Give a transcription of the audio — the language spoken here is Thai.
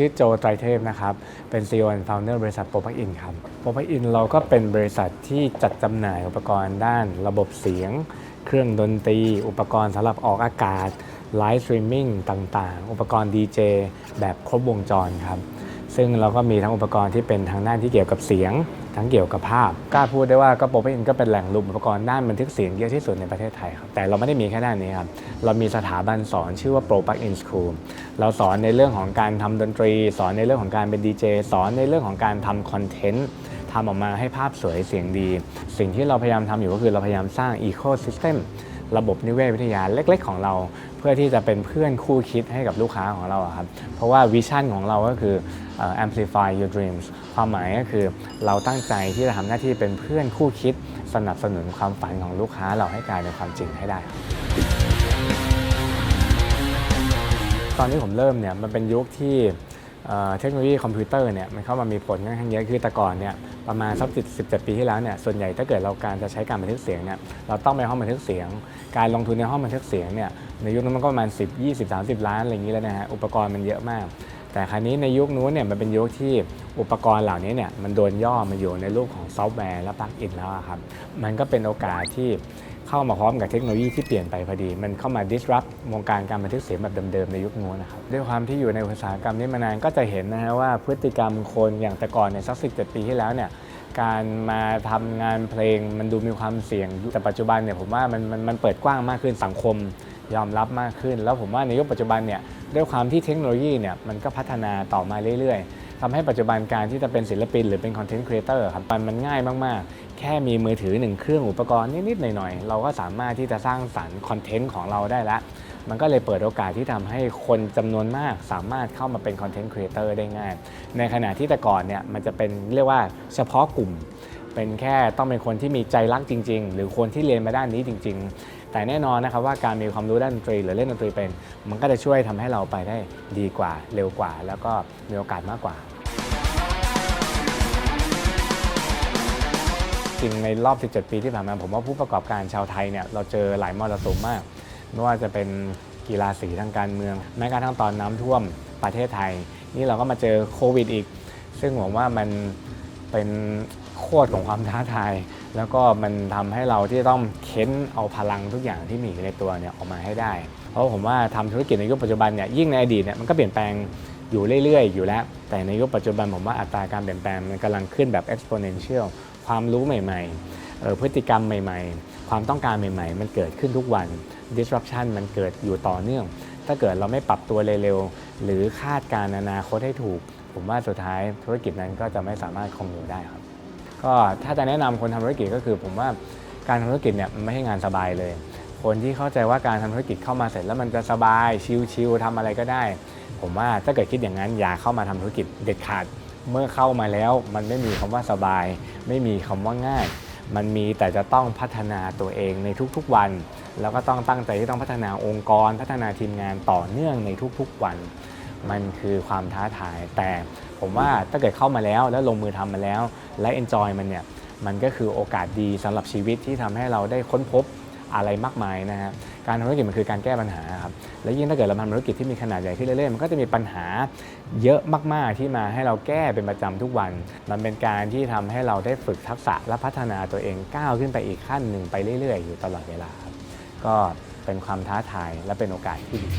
ชื่อโจไตรเทพนะครับ เป็น CEO and Founder บริษัทโปรพักอินครับโปรพักอินเราก็เป็นบริษัทที่จัดจำหน่ายอุปกรณ์ด้านระบบเสียง เครื่องดนตรี อุปกรณ์สำหรับออกอากาศไลฟ์สตรีมมิ่งต่างๆ อุปกรณ์ดีเจแบบครบวงจรครับ ซึ่งเราก็มีทั้งอุปกรณ์ที่เป็นทางด้านที่เกี่ยวกับเสียง ทั้งเกี่ยวกับภาพกล้าพูดได้ว่าก็โปรอินก็เป็นแหล่งรวมอุปกรณ์ด้านบันทึกเสียงเยอะที่สุดในประเทศไทยครับแต่เราไม่ได้มีแค่ด้านนี้ครับเรามีสถาบันสอนชื่อว่า Pro Plug In School เราสอนในเรื่องของการทำดนตรี สอนในเรื่องของการเป็นดีเจสอนในเรื่องของการทำคอนเทนต์ทำออกมาให้ภาพสวยเสียงดี สิ่งที่เราพยายามทำอยู่ก็คือเราพยายามสร้าง Ecosystem ระบบนิเวศวิทยาเล็ก ๆ ของเรา เพื่อที่จะเป็นเพื่อนคู่คิดให้กับลูกค้าของเราครับเพราะว่าวิชั่นของเราก็คือ amplify your dreams ความหมายก็คือเราตั้งใจที่จะทำหน้าที่เป็นเพื่อนคู่คิด สนับสนุนความฝันของลูกค้าเราให้กลายเป็นความจริงให้ได้ ตอนที่ผมเริ่มเนี่ยมันเป็นยุคที่ เทคโนโลยีคอมพิวเตอร์เนี่ยมันเข้ามามีผลค่อนข้างเยอะคือแต่ก่อนเนี่ยประมาณสัก17ปีที่แล้วเนี่ยส่วนใหญ่ถ้าเกิดเราการจะใช้การบันทึกเสียงเนี่ยเราต้องไปห้องบันทึกเสียง การลงทุนในห้องบันทึกเสียงเนี่ยในยุคนั้นมันก็ประมาณ 10 20 30 ล้านอะไรอย่างนี้แล้วนะฮะอุปกรณ์มันเยอะมาก แต่คราวนี้ในยุคนู้นเนี่ยมันเป็นยุคที่อุปกรณ์เหล่านี้เนี่ยมันโดนย่อมาอยู่ในรูปของซอฟต์แวร์และปลั๊กอินแล้วครับมันก็เป็นโอกาสที่ เข้ามาพร้อมกับเทคโนโลยีที่เปลี่ยนไปพอดี มันเข้ามา disrupt วงการการบันทึกเสียงแบบเดิมๆในยุคนู้นนะครับด้วยความที่อยู่ในอุตสาหกรรมนี้มานานก็จะเห็นนะฮะว่าพฤติกรรมคนอย่างแต่ก่อนเนี่ยสักสิปีที่แล้วเนี่ยการมาทำงานเพลงมันดูมีความเสี่ยง แต่ปัจจุบันเนี่ยผมว่ามันมันมันเปิดกว้างมากขึ้นสังคมยอมรับมากขึ้น แล้วผมว่าในยุคปัจจุบันเนี่ยด้วยความที่เทคโนโลยีเนี่ยมันก็พัฒนาต่อมาเรื่อยๆ ทำให้ปัจจุบันการที่จะเป็นศิลปิน หรือเป็นคอนเทนต์ครีเอเตอร์ครับมันมันง่ายมาก ๆ แค่มีมือถือหนึ่งเครื่องอุปกรณ์นิด ๆ หน่อย ๆ เราก็สามารถที่จะสร้างสรรค์คอนเทนต์ของเราได้ละ มันก็เลยเปิดโอกาสที่ทำให้คนจำนวนมากสามารถเข้ามาเป็นคอนเทนต์ครีเอเตอร์ได้ง่าย ในขณะที่แต่ก่อนเนี่ยมันจะเป็นเรียกว่าเฉพาะกลุ่ม เป็นแค่ต้องเป็นคนที่มีใจรักจริง ๆ หรือคนที่เรียนมาด้านนี้จริง ๆแต่แน่นอนนะครับว่าการมีความรู้ด้านดนตรีหรือเล่นดนตรีเป็น มันก็จะช่วยทำให้เราไปได้ดีกว่าเร็วกว่า แล้วก็มีโอกาสมากกว่า ริงในรอบ 17 ปีที่ผ่านมา ผมว่าผู้ประกอบการชาวไทยเนี่ยเราเจอหลายมรสุมมาก ไม่ว่าจะเป็นกีฬาสีทางการเมือง แม้กระทั่งตอนน้ำท่วมประเทศไทย นี่เราก็มาเจอโควิดอีก ซึ่งผมว่ามันเป็นโคตรของความท้าทาย แล้วก็มันทำให้เราที่ต้องเค้นเอาพลังทุกอย่างที่มีอยู่ในตัวเนี่ยออกมาให้ได้ เพราะผมว่าทำธุรกิจในยุคปัจจุบันเนี่ยยิ่งในอดีตเนี่ยมันก็เปลี่ยนแปลงอยู่เรื่อย ๆ อยู่แล้ว แต่ในยุคปัจจุบันผมว่าอัตราการเปลี่ยนแปลงมันกำลังขึ้นแบบ exponential ความรู้ใหม่ๆ พฤติกรรมใหม่ ๆ ความต้องการใหม่ ๆ มันเกิดขึ้นทุกวัน disruption มันเกิดอยู่ต่อเนื่อง ถ้าเกิดเราไม่ปรับตัวเร็วๆ หรือคาดการณ์อนาคตให้ถูก ผมว่าสุดท้ายธุรกิจนั้นก็จะไม่สามารถคงอยู่ได้ครับ ก็ถ้าจะแนะนำคนทำธุรกิจก็คือ ผมว่าการทำธุรกิจเนี่ยมันไม่ใช่งานสบายเลย คนที่เข้าใจว่าการทำธุรกิจเข้ามาเสร็จแล้วมันจะสบายชิลๆทำอะไรก็ได้ ผมว่าถ้าเกิดคิดอย่างนั้นอย่าเข้ามาทำธุรกิจเด็ดขาด เมื่อเข้ามาแล้วมันไม่มีคำว่าสบาย ไม่มีคำว่าง่าย มันมีแต่จะต้องพัฒนาตัวเองในทุกๆวัน แล้วก็ต้องตั้งใจที่ต้องพัฒนาองค์กร พัฒนาทีมงานต่อเนื่องในทุกๆวัน มันคือความท้าทาย แต่ผมว่าถ้าเกิดเข้ามาแล้วแล้วลงมือทำมาแล้ว และ enjoy มันเนี่ยมันก็คือโอกาสดีสำหรับชีวิตที่ทำให้เราได้ค้นพบอะไรมากมายนะฮะ การทำธุรกิจมันคือการแก้ปัญหาครับ และยิ่งถ้าเกิดเราทำธุรกิจที่มีขนาดใหญ่ขึ้นเรื่อยๆ มันก็จะมีปัญหาเยอะมากๆที่มาให้เราแก้เป็นประจำทุกวัน มันเป็นการที่ทำให้เราได้ฝึกทักษะและพัฒนาตัวเองก้าวขึ้นไปอีกขั้นหนึ่งไปเรื่อยๆ อยู่ตลอดเวลาครับก็เป็นความท้าทายและเป็นโอกาสที่ดี